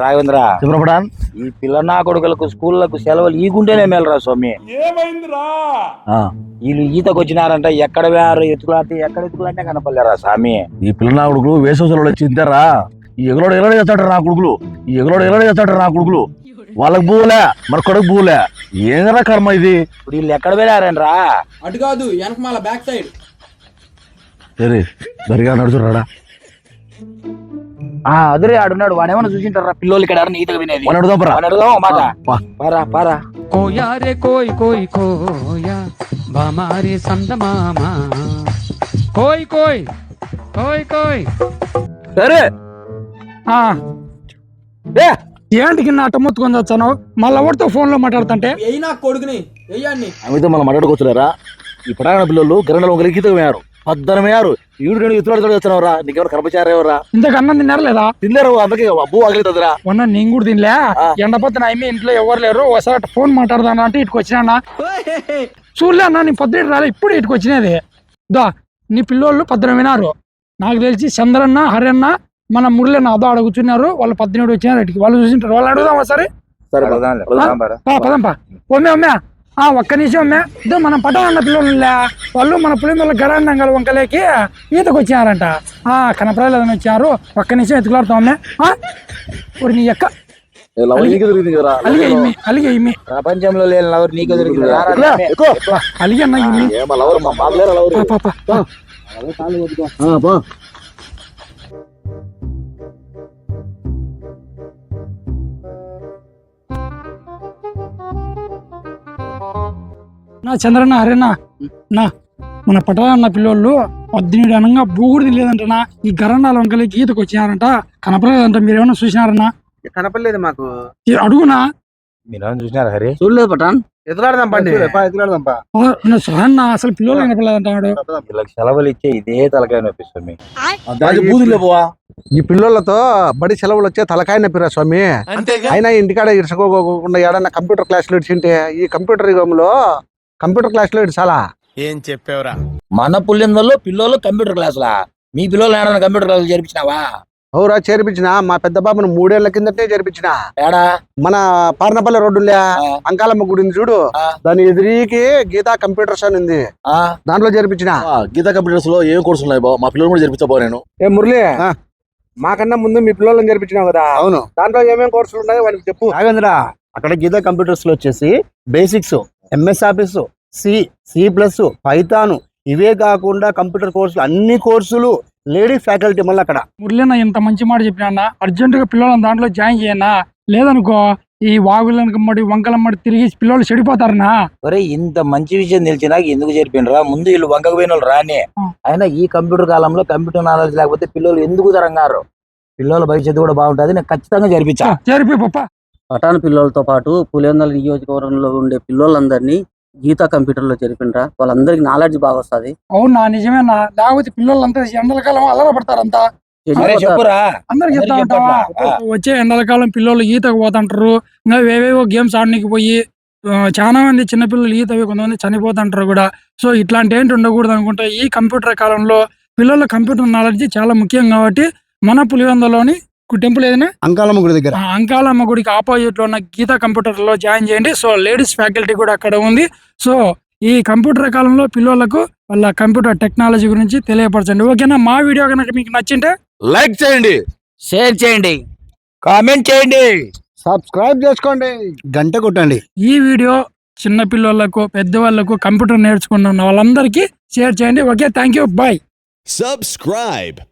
రాఘవేంద్ర సుబ్రహ్మణ్యం ఈ పిల్లనా కొడుకులకు స్కూళ్ళకు సెలవులు ఈగుంటేనే మేలరా స్వామి. ఆ, వీళ్ళు ఈతకు వచ్చినారంట ఎక్కడ వేరు ఎత్తుకులాంటి ఎక్కడ ఎత్తుకులంటే కనపడలేరా స్వామి. ఈ పిల్లల కొడుకులు వేసవసలు వచ్చి తింటారా ఈ ఎగలోడు ఎగలోడు చేస్తాడు నా కొడుకులు. ఈ ఎగలోడు ఎగలోడు చేస్తాడు నా కొడుకులు. వాళ్ళకి భూలే మన కొడుకు భూలే. ఏందరా కర్మ ఇది? ఇప్పుడు వీళ్ళు ఎక్కడ వెళ్ళారంట్రా అటు కాదు వెనక మళ్ళా బ్యాక్ సైడ్ సరే సరిగా నడుచురాడా ఆ అదురే ఆడున్నాడు. వాడు ఏమైనా చూసింటారా? పిల్లలు ఇక్కడ ఈతకు వినేది మన అడుగుదాం పరా. వాడిని అడుగుదాం మాట పా. పారా పారా. కోయా రే కోయ్ కోయ్ కోయా. బామారి సందమామా కోయ్ కోయ్ కోయ్ కోయ్. సరే. ఆ. ఏంటికి నా మొత్తుకొని వచ్చాను మళ్ళీ ఎవరితో ఫోన్లో మాట్లాడుతుంటే అమితో మనం మాట్లాడుకోవచ్చులేరా? ఈ పడాగన పిల్లలు గరండలో ఒకరికి ఈత వేయారు పద్దనమేయారు ఈడు రెండు ఇతరులు చేస్తున్నావురా నీకెవరు కర్మచారేవరా ఇంతకు అన్నం తిన్నారు లేదా తిన్నారు? అందుకే అబ్బు ఆగలేదురా మొన్న నేను కూడా తినలే. ఎండపోతే అయిమే ఇంట్లో ఎవరు లేరు. ఒకసారి ఫోన్ మాట్లాడదానా అంటే ఇటుకు వచ్చినా చూడలే అన్న నీ పొద్దుట రాలే. ఇప్పుడు ఇటుకు వచ్చినది. దా నీ పిల్లోళ్ళు పద్దరం వినారు నాకు తెలిసి చంద్రన్న హరన్న మన మురళన్న అదో ఆడ కూర్చున్నారు వాళ్ళు పద్దెనిమిది వచ్చినారు ఇటుకి. వాళ్ళు చూసింటారు. వాళ్ళు అడుగుదాం ఒకసారి? సరే పద. అడుగుదాంలే, అడుగుదాం పారా. పా పదం పా ఒమ్మే ఒమ్మే. ఒక్క నిమిషం ఒమ్మే ఇదో మనం పటాన్న పిల్లలు వాళ్ళు మన పులిందల గరాండంగల్ వంకలేకి ఈతకు వచ్చినారంట ఆ కనపడలేదని వచ్చారు ఒక్క నిమిషం ఎత్తుకులాడుతాం అమ్మే ఆ? ఒరి నీ యొక్క ఏ లవ నీకు దొరికింది కదరా అలిగే ఇమ్మి అలిగే ఇమ్మి ప్రపంచంలో లేని లవర్ నీకు దొరికింది రారా ఎక్కువ, స్వామి. ఎక్కువ. అలిగే అన్న నా చంద్రన్న హరేనా నా మన పటాన్న పిల్లోళ్ళు పద్దెనిమిది అనంగా బూగుడు లేదంటనా? ఈ గరణాల వంకలేకి ఈతకు వచ్చినారంట. కనపడలేదంట. మీరేమన్నా చూసినారన్నా? కనపడలేదు మాకు. ఈ అడుగునా? మీరేమైనా చూసినారా హరి? చూడలేదు పటాన్. ఎదులాడదాం పండి. ఎదులాడదాం పా. ఆ, నా సహన్న అసలు పిల్లలు కనపడలేదంటాడు వీళ్ళకి సెలవులు ఇచ్చే ఇదే తలకాయ నొప్పి స్వామి. బూదులే పోవా? ఈ పిల్లలతో బడి సెలవులు వచ్చే తలకాయ నొప్పిరా స్వామి. అయినా ఇంటికాడ ఇరుచుకోకుండా ఏడన్నా కంప్యూటర్ క్లాసులు ఇడిచింటే ఈ కంప్యూటర్ యుగంలో కంప్యూటర్ క్లాసులు ఇడిచాలా ఏం చెప్పావురా? మన పుల్లిందల్లో పిల్లలు కంప్యూటర్ క్లాసులా? మీ పిల్లలు ఏడన్నా కంప్యూటర్ క్లాసులు చేర్పించినావా? అవురా చేర్పించిన. మా పెద్ద బాబును మూడేళ్ళ కిందటే చేర్పించిన. ఏడా? మన పార్నపల్లి రోడ్డులే. అంకాలమ్మ గుడిని చూడు. ఆ. దాని ఎదురీకి గీతా కంప్యూటర్స్ అని ఉంది. ఆ, దాంట్లో చేర్పించిన. ఆ, గీతా కంప్యూటర్స్లో ఏం కోర్సులు ఉన్నాయి బావ? మా పిల్లలు కూడా జరిపించబో నేను. ఏ మురళి. మాకన్నా ముందు మీ పిల్లలను చేర్పించినావు కదా. అవును. దాంట్లో ఏమేమి కోర్సులు ఉన్నాయో వానికి చెప్పు. అక్కడ గీతా కంప్యూటర్స్లో వచ్చేసి basics MS office C C plus Python ఇవే కాకుండా కంప్యూటర్ కోర్సులు అన్ని కోర్సులు లేడీస్ ఫ్యాకల్టీ మళ్ళీ అక్కడ. మురళీన ఇంత మంచి మాట చెప్పినా అర్జెంట్గా పిల్లలను దాంట్లో జాయిన్ చేయనా? లేదనుకో ఈ వాగులమ్మడి వంకలమ్మడి తిరిగి పిల్లలు చెడిపోతారనా? ఒరే ఇంత మంచి విషయం తెలిసినాక ఎందుకు చేరిపోయినరా ముందు వీళ్ళు వంకకు పోయిన వాళ్ళు రాని. అయినా ఈ కంప్యూటర్ కాలంలో కంప్యూటర్ నాలెడ్జ్ లేకపోతే పిల్లలు ఎందుకు తరంగారు పిల్లల భవిష్యత్తు కూడా బాగుంటది నేను ఖచ్చితంగా జరిపించా. చేరిపి పప్ప. పటాన్ పిల్లలతో పాటు పులివెందుల నియోజకవర్గంలో ఉండే పిల్లోళ్ళందరినీ గీతా కంప్యూటర్లో చేరిపిండ్రా. వాళ్ళందరికీ నాలెడ్జ్ బాగా వస్తుంది. అవునా నిజమేనా లేకపోతే పిల్లలంతా ఎండల కాలం అల్లర పడతారంతా సరే చెప్పురా. అందరికి చెప్తా ఉంటావా. వచ్చే ఎండల కాలం పిల్లలు ఈతకు పోతుంటారు. ఇంకా ఏవేవో గేమ్స్ ఆడడానికి పోయి చాలా మంది చిన్నపిల్లలు ఈత కొంతమంది చనిపోతుంటారు కూడా. సో ఇట్లాంటి ఏంటి ఉండకూడదు అనుకుంటా ఈ కంప్యూటర్ కాలంలో పిల్లల కంప్యూటర్ నాలెడ్జ్ చాలా ముఖ్యం కాబట్టి మన పులివెందలోని టెంపుల్ ఏదైనా? అంకాలమ్మ గుడి దగ్గర. ఆ అంకాలమ్మ గుడికి ఆపోజిట్లో ఉన్న గీతా కంప్యూటర్లో జాయిన్ చేయండి. సో లేడీస్ ఫ్యాకల్టీ కూడా అక్కడ ఉంది. సో ఈ కంప్యూటర్ కాలంలో పిల్లలకు వాళ్ళ కంప్యూటర్ టెక్నాలజీ గురించి తెలియపరచండి. ఓకేనా? మా వీడియో కనుక మీకు నచ్చింటే లైక్ చేయండి. షేర్ చేయండి. కామెంట్ చేయండి. సబ్స్క్రైబ్ చేసుకోండి. గంట కొట్టండి. ఈ వీడియో చిన్న పిల్లలకు పెద్దవాళ్ళకు కంప్యూటర్ నేర్చుకుంటున్న వాళ్ళందరికీ షేర్ చేయండి. Okay thank you. Bye. Subscribe.